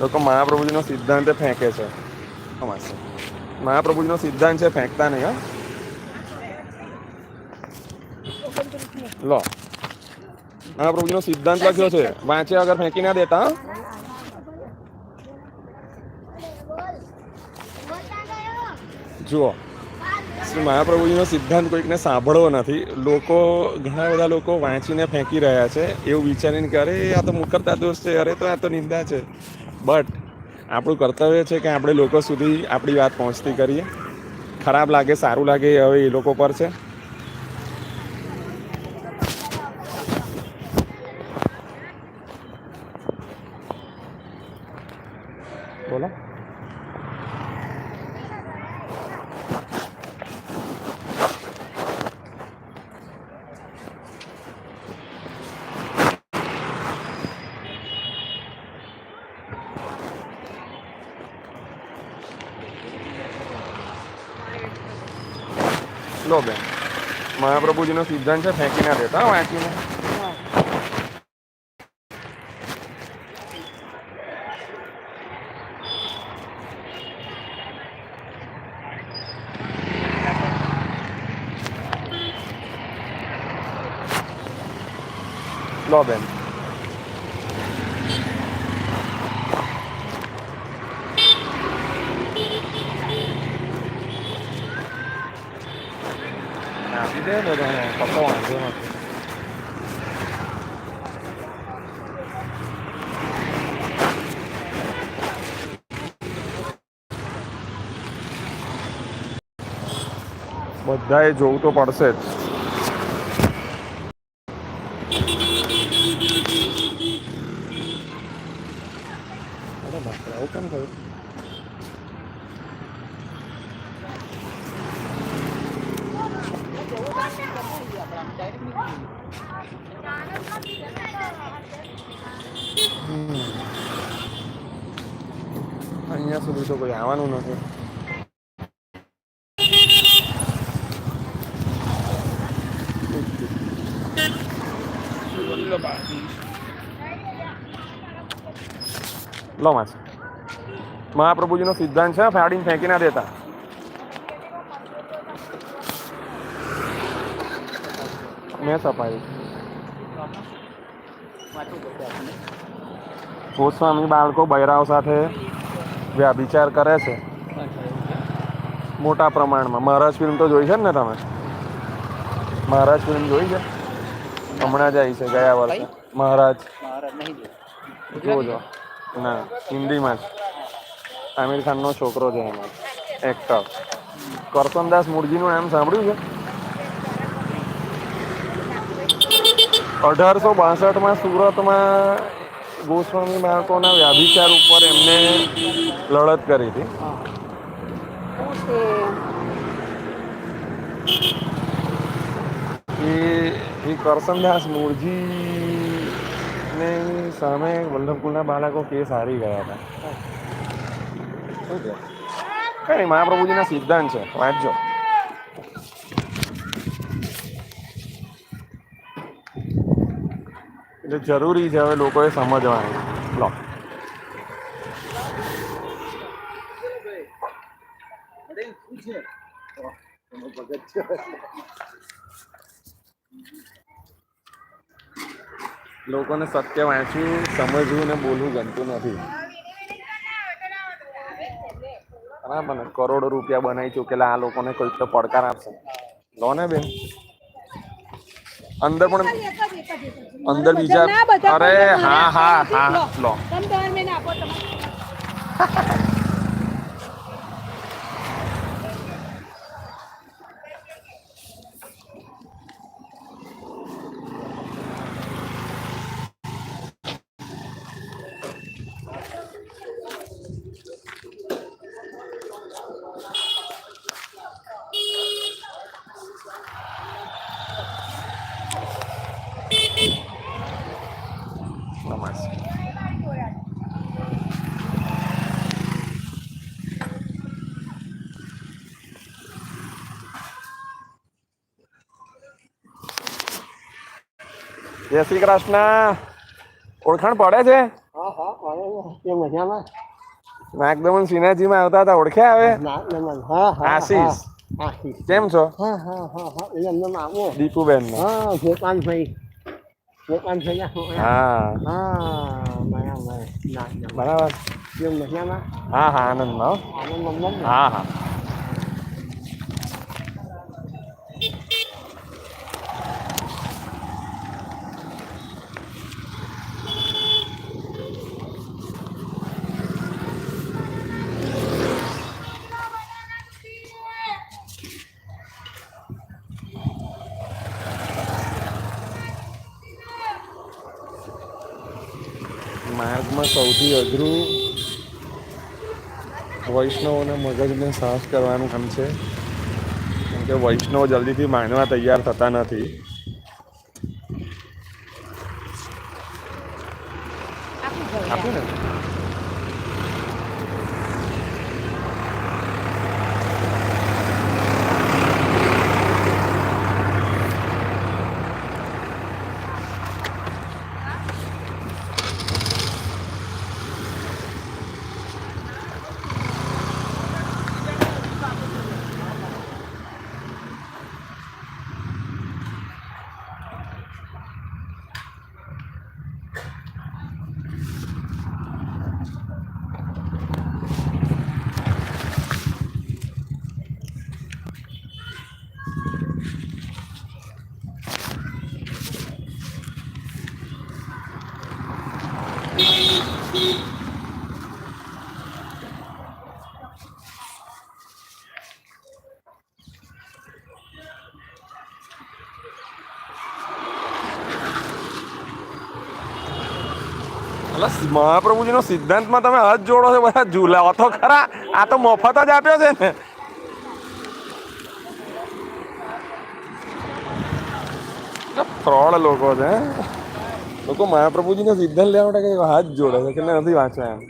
લોકો મહાપ્રભુજીનો સિદ્ધાંત ફેંકે છે. મહાપ્રભુજીનો સિદ્ધાંત છે, ફેંકતા નહીં, હા. લો. મહાપ્રભુજીનો સિદ્ધાંત લખ્યો છે. વાંચે અગર ફેંકી ના દેતા જુઓ. શ્રી મહાપ્રભુજીનો સિદ્ધાંત કોઈકને સાંભળવો નથી. લોકો, ઘણા બધા લોકો વાંચીને ફેંકી રહ્યા છે. એવું વિચારીને કે અરે, આ તો મુકરતા દોષ છે. અરે, તો આ તો નિંદા છે. બટ આપણું કર્તવ્ય છે કે આપણે લોકો સુધી આપણી વાત પહોંચતી કરીએ. ખરાબ લાગે, સારું લાગે હવે એ લોકો પર છે. બોલો. લો બેન. મહાપ્રભુજીનો સિદ્ધાંત છે ફેંકી ના દેતા વાંચીને. લો બેન. બધાએ જોવું તો પડશે જ. અરે બાપરે આવું કેમ તો કોઈ આવવાનું નથી. લો માસ. મહાપ્રભુજીનો સિદ્ધાંત છે, ફાડીને ફેંકી ના દેતા. મેં સપાયું. ગોસ્વામી બાળકો, બૈરાઓ સાથે વ્યાભિચાર કરે છે. મોટા પ્રમાણમાં. મહારાજ ફિલ્મ તો જોઈ છે ને તમે? મહારાજ ફિલ્મ જોઈ છે? હમણાં જ આવી છે, ગયા વર્ષે. મહારાજ. જોજો ના, હિન્દીમાં જ. આમિર ખાનનો છોકરો છે એમાં. એક્ટર કરસનદાસ મુરજીનું નામ સાંભળ્યું છે? અઢારસો બાસઠમાં સુરતમાં ગોસ્વામી બાળકોના વ્યાભિચાર ઉપર એમને લડત કરી હતી. એ એ કરસનદાસ મૂળજી ને સામે વલ્લભકુલના બાળકો કેસ હારી ગયા હતા. કઈ નહીં મહાપ્રભુજીના સિદ્ધાંત છે વાંચજો. એટલે જરૂરી છે હવે લોકોએ સમજવાનું. લો. લોકોને સત્ય વાંચવું સમજવું ને બોલવું ગમતું નથી. બરાબર કરોડો રૂપિયા બનાવી ચૂકેલા આ લોકોને કોઈક તો પડકાર આપશે. લો ને બેન. અંદર પણ અંદર બીજા અરે હા હા હા લો. જય શ્રી કૃષ્ણ. ઓળખાણ પડે છે? હા હા માં નાગદમન આવતા હતા. હા હા આશીષ. કેમ છો? દીપુબેન બરાબર. હા હા. આનંદ હા હા. માર્ગમાં સૌથી અઘરું વૈષ્ણવોના મગજને સાફ કરવાનું કામ છે. કેમ કે વૈષ્ણવ જલ્દીથી માનવા તૈયાર થતા નથી. અલા મહાપ્રભુજીનો સિદ્ધાંતમાં તમે હાથ જોડો છો બધા ઝૂલાવો તો ખરા આ તો મફત જ આપ્યો છે ને. ફ્રોડ લોકો છે હે? લોકો મહાપ્રભુજીનો સિદ્ધાંત લેવા માટે કઈ હાથ જોડે છે કે નથી વાંચવા એમ.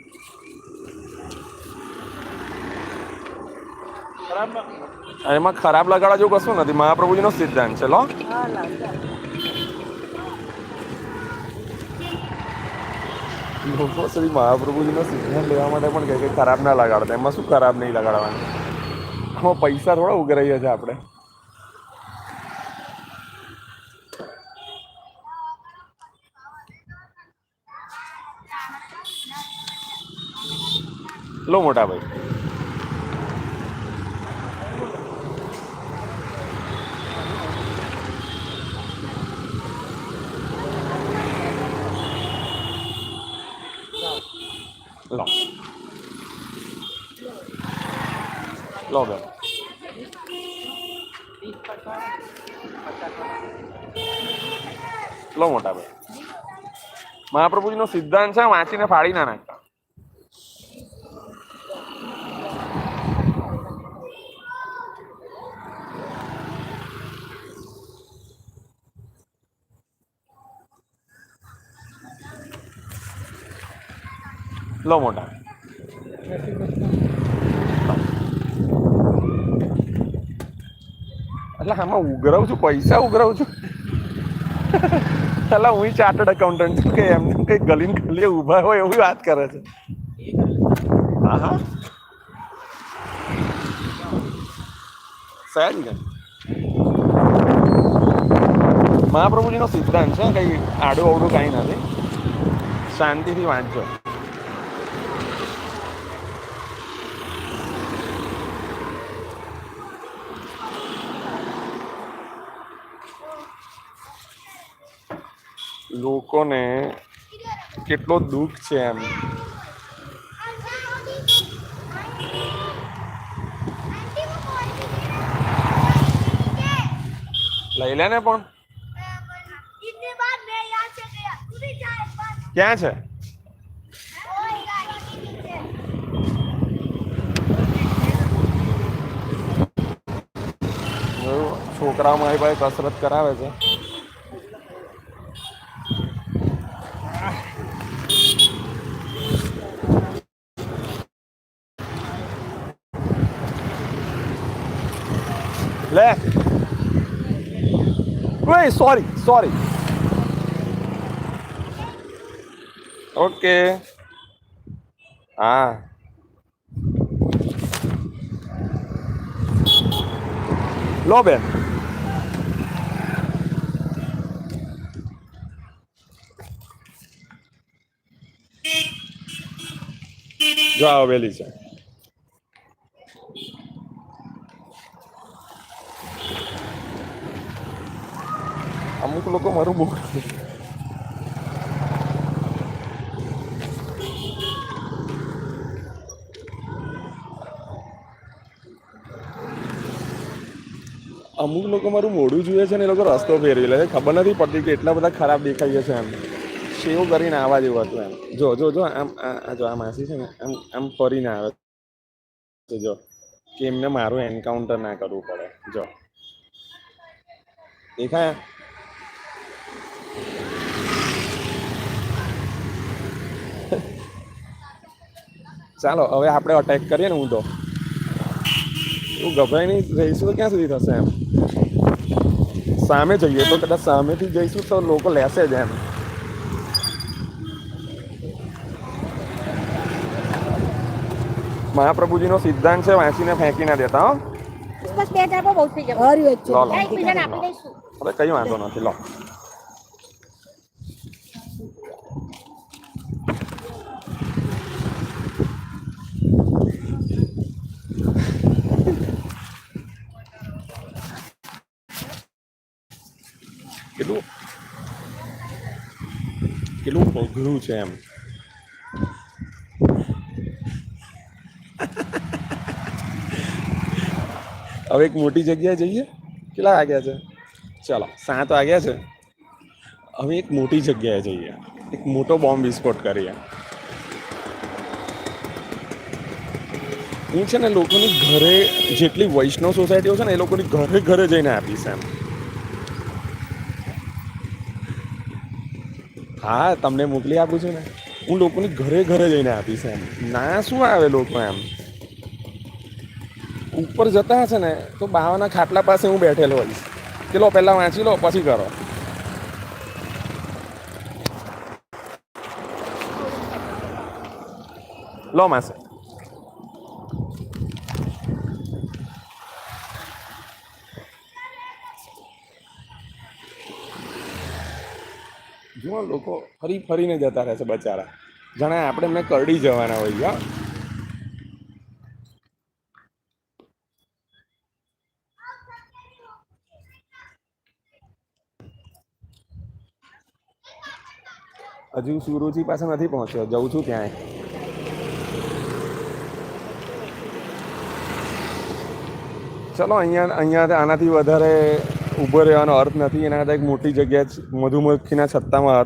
એમાં ખરાબ લગાડવા જેવું કશું નથી. મહાપ્રભુજીનો સિદ્ધાંત છે લો. લોકો શ્રી મહાપ્રભુજીનો સિદ્ધાંત લેવા માટે પણ કહે કે ખરાબ ના લગાડતા. એમાં શું ખરાબ નહીં લગાડવાનું? આમાં પૈસા થોડા ઉઘરાઈએ છે આપણે. લો મોટા ભાઈ લો લો બેન લો મોટા ભાઈ. મહાપ્રભુજીનો સિદ્ધાંત છે વાંચીને ફાડી ના નાખતા. લો મોટા. એટલે આમાં ઉઘરાવું છું, પૈસા ઉઘરાવું છું. એટલે હું ચાર્ટર્ડ એકાઉન્ટન્ટ છું કે એમને કઈ ગલીને ગલીએ ઊભા હોય એવી વાત કરે છે. હા હા સહેજ ને મહાપ્રભુજીનો સિદ્ધાંત છે, કઈ આડું અવડું કાંઈ નથી. શાંતિથી વાંચજો. લોકોને કેટલો દુઃખ છે એમ. લઈ લે ને પણ? ક્યાં છે? છોકરા મારી ભાઈ કસરત કરાવે છે. ઓય સોરી સોરી ઓકે હા લો બેન જો આવેલી છે અમુક લોકો મારું બહુ અમુક લોકો મારું મોઢું જોઈએ છે ને એ લોકો રસ્તો ફેરવી લે છે. ખબર નથી પડતી કે એટલા બધા ખરાબ દેખાઈએ છે એમ. સેવ કરીને આવવા જેવું હતું એમ. જો જો જો, આમ, આ જો, આ માસી છે ને, આમ આમ ફરીને આવે છે. જો, કે એમને મારું એન્કાઉન્ટર ના કરવું પડે. જો. દેખાય? ચાલો હવે આપણે અટેક કરીએ ને હું તો હું ગભરાઈ નહીં રહીશું તો ક્યાં સુધી થશે એમ? સામે જઈએ તો કદાચ સામેથી જઈશું તો લોકો લેશે જ એમ. મહાપ્રભુજીનો સિદ્ધાંત છે વાંચીને ફેંકી ના દેતા હો. બસ બે ચાર બહુ થઈ હવે કઈ વાંધો નથી લો કેટલું કેટલું અઘરું છે એમ હવે એક મોટી જગ્યાએ જઈએ. કેટલા વાગ્યા છે? ચાલો સાત વાગ્યા છે. હવે એક મોટી જગ્યાએ જઈએ. એક મોટો બોમ્બ વિસ્ફોટ કરીએ. હું છે ને લોકોની ઘરે જેટલી વૈષ્ણવ સોસાયટીઓ છે ને એ લોકોની ઘરે ઘરે જઈને આપીશ એમ. હા, તમને મોકલી આપું છું ને? હું લોકોની ઘરે ઘરે જઈને આપીશ એમ. ના, શું આવે લોકો એમ? ઉપર જતા હશે ને, તો બાવાના ખાટલા પાસે હું બેઠેલો હોઈશ. કે લો, પહેલાં વાંચી લો, પછી કરો. લો, માસે. જુઓ લોકો ફરી ફરીને જતા રહે છે બચારા. જાણે આપણે એમને કરડી જવાના હોય, હા. હજુ સુરુચિ પાસે નથી પહોંચ્યો, જઉં છું ક્યાંય. ચલો, અહીંયા અહીંયા આનાથી વધારે ઊભો રહેવાનો અર્થ નથી, એના કરતાં એક મોટી જગ્યા મધુમક્ખીના છત્તામાં